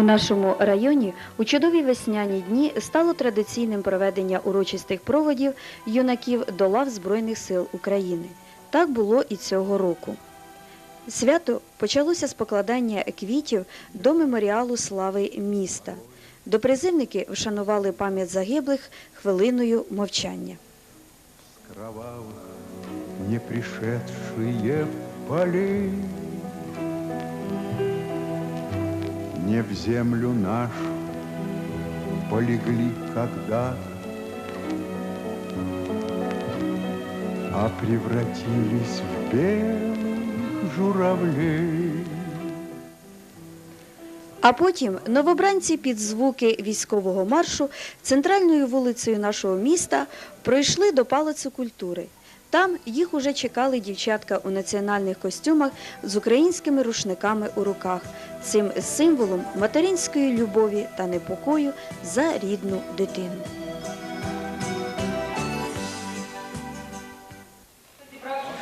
У нашому районі у чудові весняні дні стало традиційним проведення урочистих проводів юнаків до лав Збройних сил України. Так було і цього року. Свято почалося з покладання квітів до меморіалу слави міста. Допризивники вшанували пам'ять загиблих хвилиною мовчання. кровавых не пришедшие полей Не в землю нашу полегли когда-то А превратились в белых журавлей А потім новобранці під звуки військового маршу центральною вулицею нашого міста пройшли до палацу культури. Там їх уже чекали дівчатка у національних костюмах з українськими рушниками у руках, цим символом материнської любові та непокою за рідну дитину.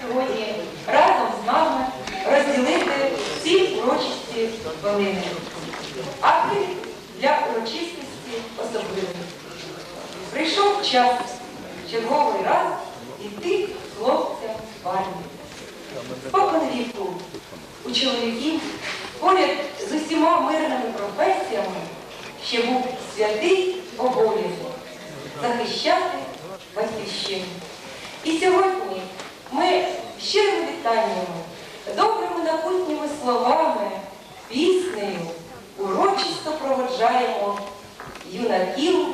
сьогодні разом з нами розділити ці урочисті хвилини. А ви для урочистості особливі. Прийшов час черговий раз іти хлопцям в армію. Спокон віку у чоловіків поряд з усіма мирними професіями ще був святий обов'язок захищати батьківщину. І сьогодні ми щирими вітаннями, добрими напутніми словами, піснею урочисто проводжаємо юнаків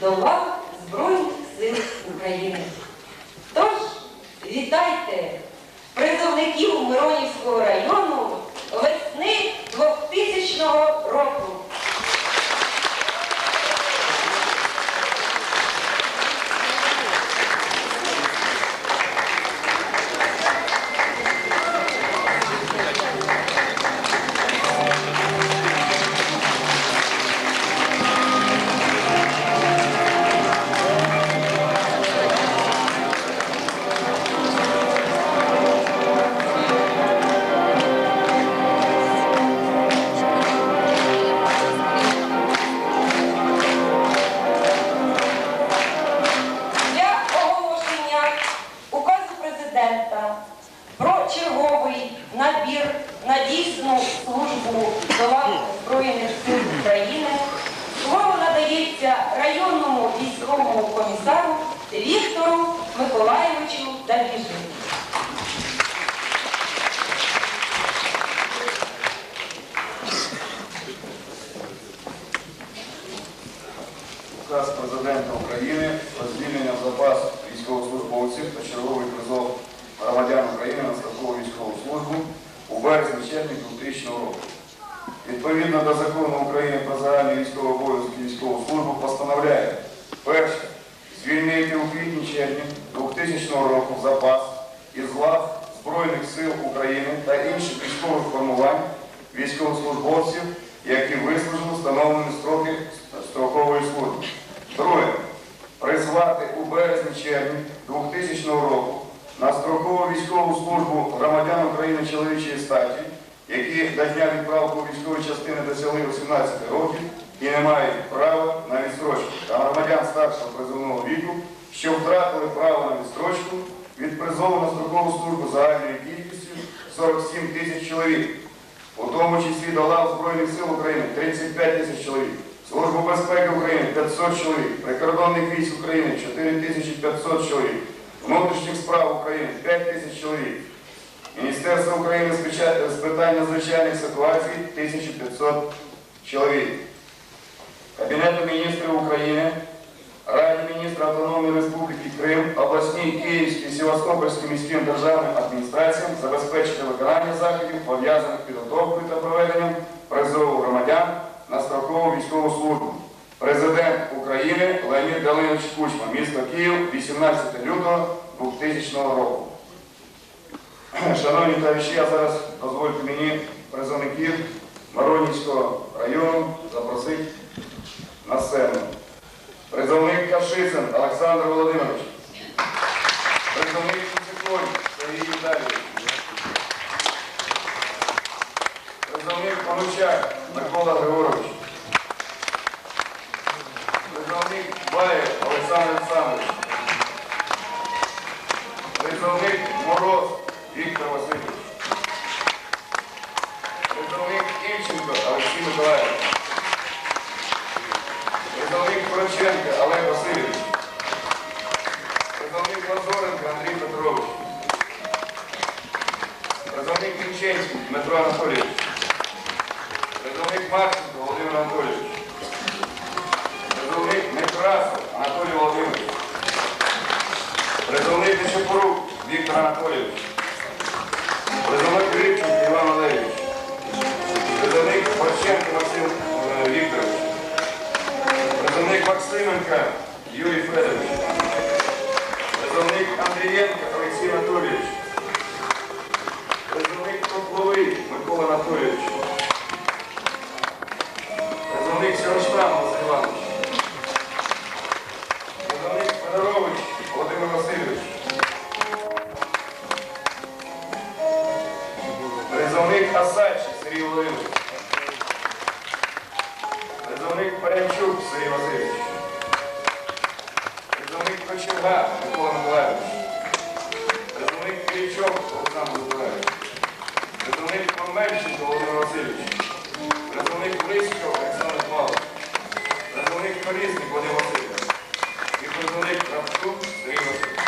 до лав Збройних сил України. Вітайте призовників Миронівського району весни 2000 року. Відповідно до закону України про загальний військовий обов'язок і військову службу постановляє перше звільнити у квітні-червні 2000 року запас із лав Збройних сил України та інших військових формувань військовослужбовців, які вислужили встановлені строки строкової служби. Друге. Призвати у березні-червні 2000 року на строкову військову службу громадян України чоловічої статі, які до дня відправки у військові частини досягли 18 років і не мають права на відстрочку, та громадян старшого призовного віку, що втратили право на відстрочку від призову на строкову службу загальною кількістю 47 тисяч чоловік, у тому числі до лав Збройних сил України 35 тисяч чоловік, Службу безпеки України 500 чоловік, прикордонних військ України 4500 чоловік, внутрішніх справ України 5 тисяч чоловік, Міністерство України з питань надзвичайних ситуацій 1500 чоловік, Кабінету міністрів України, Раді міністра Автономної Республіки Крим, обласній Київській, Севастопольській міським державним адміністраціям забезпечити виконання заходів, пов'язаних підготовкою та проведенням призову громадян на строкову військову службу. Президент України Леонід Галинович Кучма, місто Київ, 18 лютого 2000 року. Шановні товариші, я зараз дозвольте мені призовників Маронівського району запросити на сцену. Призовник Кашицин Олександр Володимирович. Призовник Куциконь Максим е, Вікторович. Призовник Максименко Юрій Федорович. І призовник Рапчук Сергій.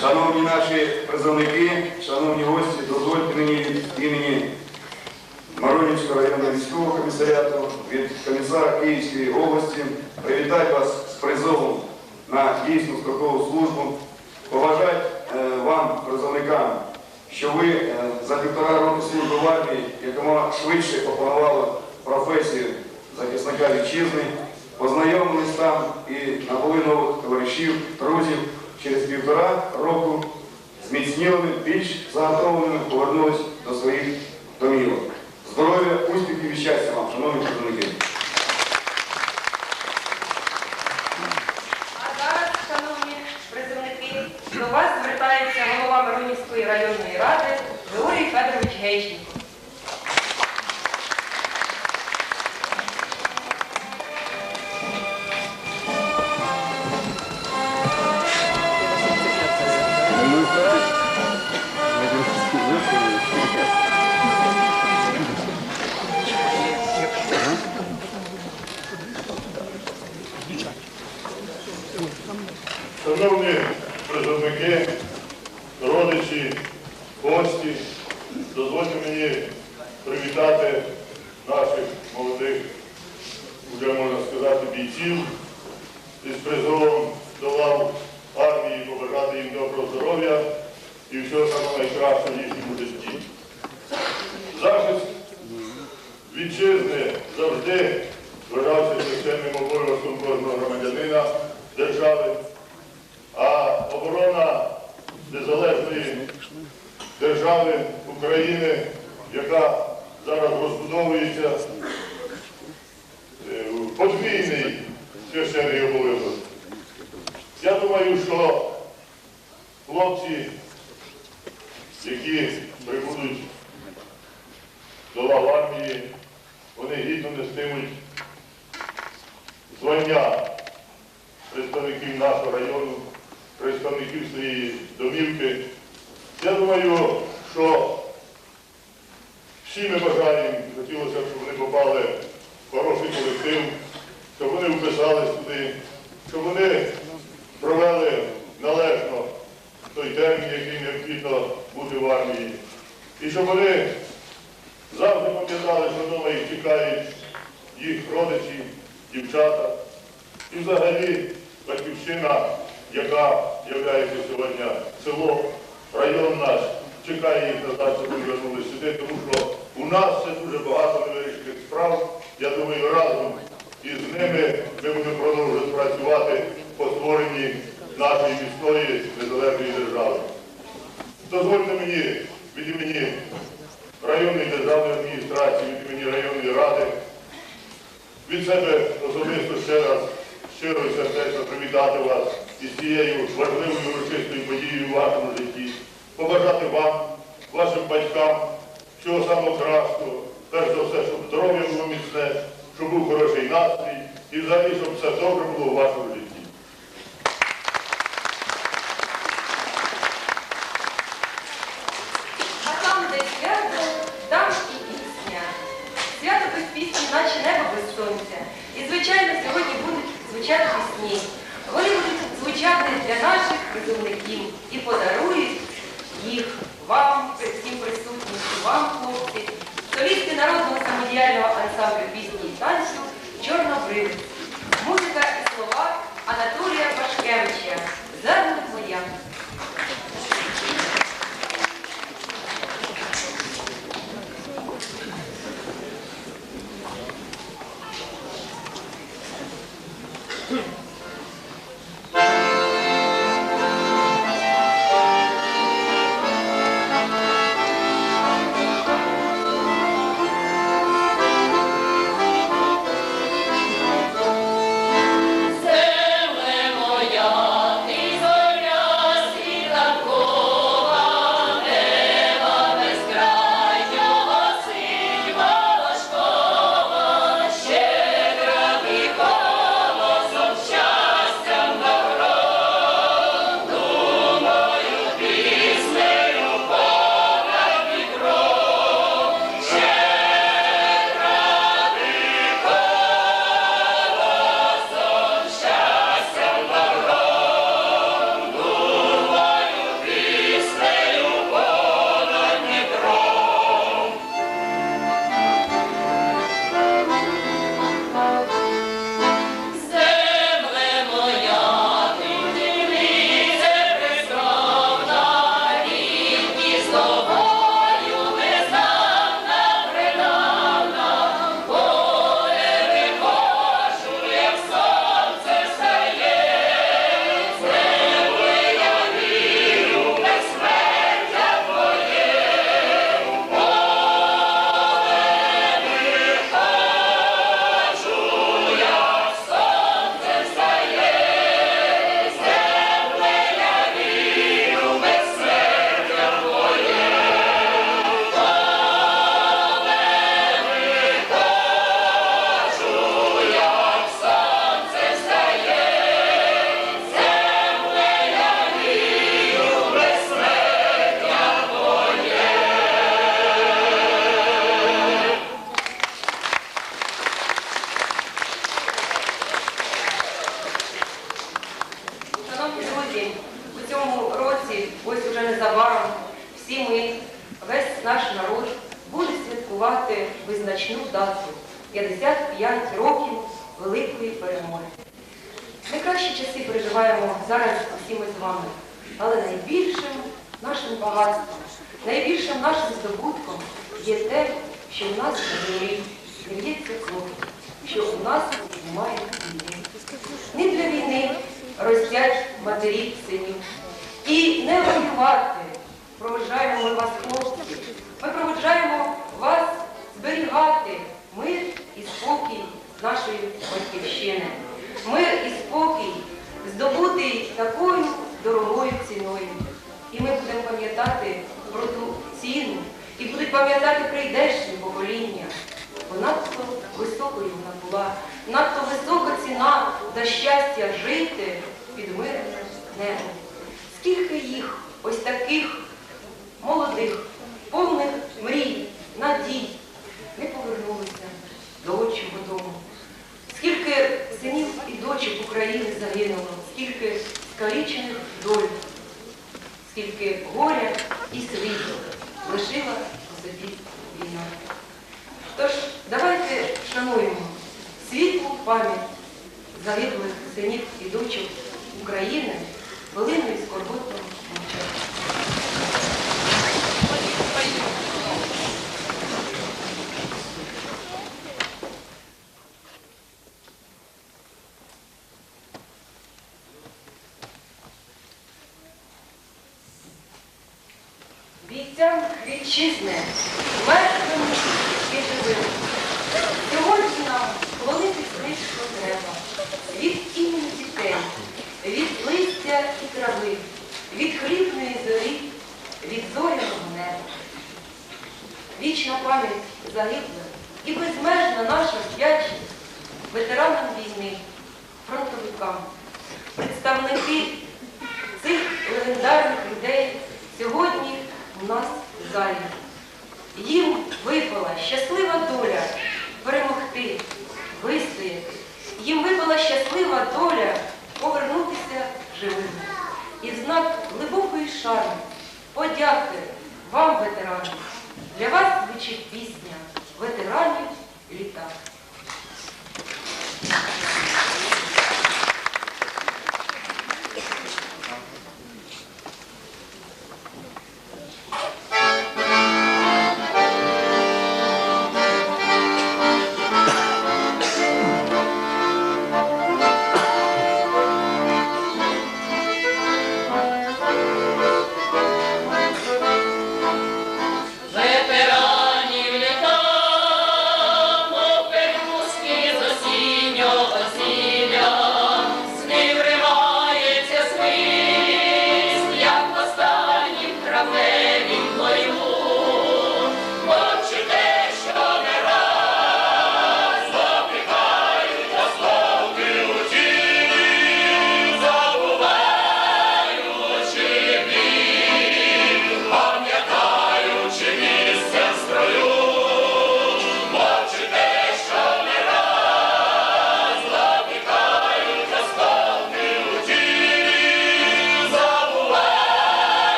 Шановні наші призовники, шановні гості, дозвольте мені від імені Маронівського районного військового комісаріату, від комісара Київської області привітати вас з призовом на дійсну строкову службу, побажати е, вам, призовникам, що ви е, за півтора року служби в армії якомога швидше опанували професію захисника вітчизни, познайомились там і набули нових товаришів, друзів. Через півтора року зміцнілими, більш заготовленими повернулись до своїх домівок. Здоров'я, успіхів і щастя вам, шановні призовники. А зараз, шановні призовники, до вас звертається голова Миронівської районної ради здоров'я і всього самого найкращого в їхньому житті. Захист вітчизни завжди вважався священним обов'язком кожного громадянина держави. А оборона незалежної держави України, яка зараз розбудовується, е, подвійний священний обов'язок. Я думаю, що хлопці, які прибудуть до лав армії, вони гідно нестимуть звання представників нашого району, представників своєї домівки. Я думаю, що всі ми бажаємо, хотілося б, щоб вони попали в хороший колектив, щоб вони вписались туди, щоб вони провели належно той термін, який необхідно бути в армії. І щоб вони завжди пам'ятали, що вдома їх чекають їх родичі, дівчата. І взагалі батьківщина, яка є сьогодні село, район наш, чекає їх назад, щоб вони вернулися сюди, тому що у нас ще дуже багато невирішених справ. Я думаю, разом із ними ми будемо продовжувати працювати по створенні нашої міцної незалежної держави. Дозвольте мені від імені районної державної адміністрації, від імені районної ради від себе особисто ще раз щиро і сердечно привітати вас із цією важливою урочистою подією в вашому житті, побажати вам, вашим батькам, всього самого кращого, перш за все, щоб здоров'я було міцне, щоб був хороший настрій і взагалі, щоб все добре було у вашому житті. з вами. Але найбільшим нашим багатством, найбільшим нашим здобутком є те, що в нас в землі зір'ється кров, що у нас немає війни. Не для війни ростять матері синів. І не воювати. Проведжаємо ми вас, хлопці. Ми проведжаємо вас зберігати мир і спокій нашої батьківщини. Мир і спокій здобутий такою дорогою ціною. І ми будемо пам'ятати про ту ціну і будуть пам'ятати прийдешні покоління. Бо надто високою вона була, надто висока ціна за щастя жити під миром небо. Скільки їх, ось таких молодих, повних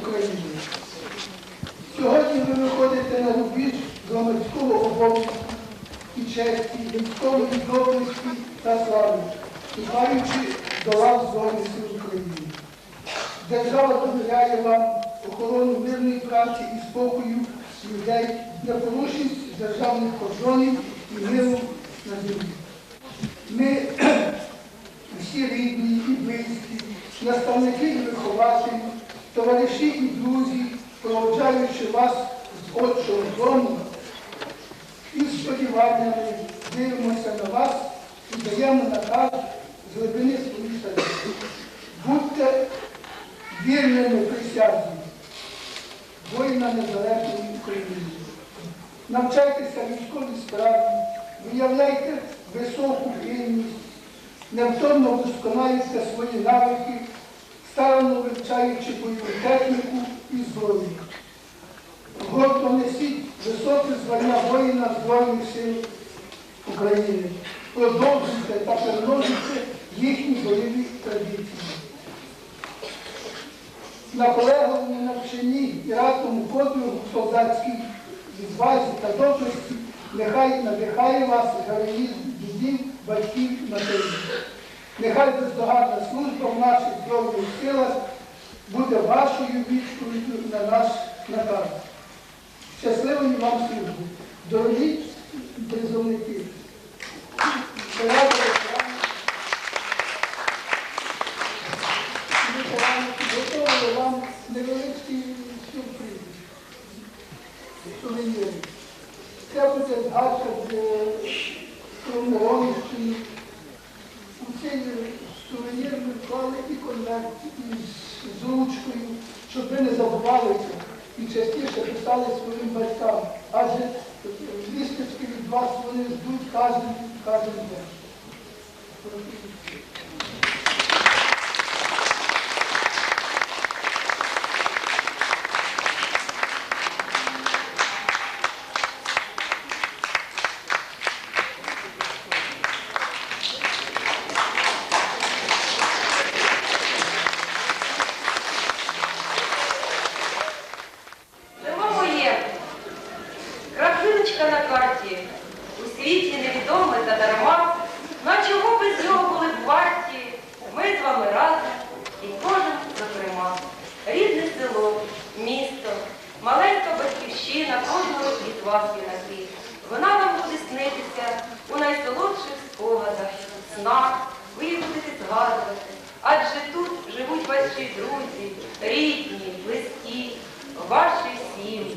України. Сьогодні ви виходите на рубіж громадського обов'язку і честі, людської відомості та слави, вступаючи до лав Збройних сил України. Держава довіряє вам охорону мирної праці і спокою людей для порушень державних кордонів і миру на землі. Ми всі рідні і близькі, наставники і вихователі товариші і друзі, проводжаючи вас з Отчого дому, із сподіваннями дивимося на вас і даємо наказ з глибини своїх сердець. Будьте вірними присяжні воїна незалежної України. Навчайтеся військовій справі, виявляйте високу вільність, невтомно вдосконалюйте свої навики старанно вивчаючи бойову техніку і зброю. Гордо несіть високе звання воїна Збройних сил України. Продовжуйте та перемножуйте їхні бойові традиції. Наполегливі навчанні і разному подвигу солдатській відвазі та доблесті нехай надихає вас героїзм дідів, батьків, матерів. Нехай бездоганна служба в наших збройних силах буде вашою відповіддю на наш наказ. Щасливої вам служби, дорогі призовники. Порядок ветеранів. Ветерани підготовили вам невеличкий сюрприз. Сувеніри. Це буде згадка про Миронівщину. У цей сувенір ми вклали і конверт із ручкою, щоб ви не забувалися і частіше писали своїм батькам. Адже вісточки від вас вони ждуть кожен, кожен день. Село моє, крапиночка на карті, у світі невідоме та дарма, на чого без нього були б варті, ми з вами разом і кожен зокрема. Рідне село, місто, маленька батьківщина кожного із вас юнаки. Вона вам буде снитися у найсолодших спогадах, снах, ви їх будете згадувати. Адже тут живуть ваші друзі, рідні, близькі, ваші сім'ї.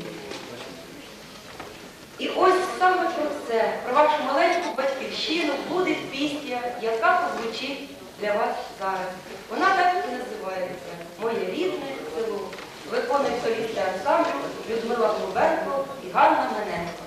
І ось саме про це, про вашу маленьку батьківщину буде пісня, яка прозвучить для вас зараз. Вона так і називається Моє рідне село. Ансамблю Людмила Глубенко і Ганна Мененко.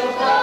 축하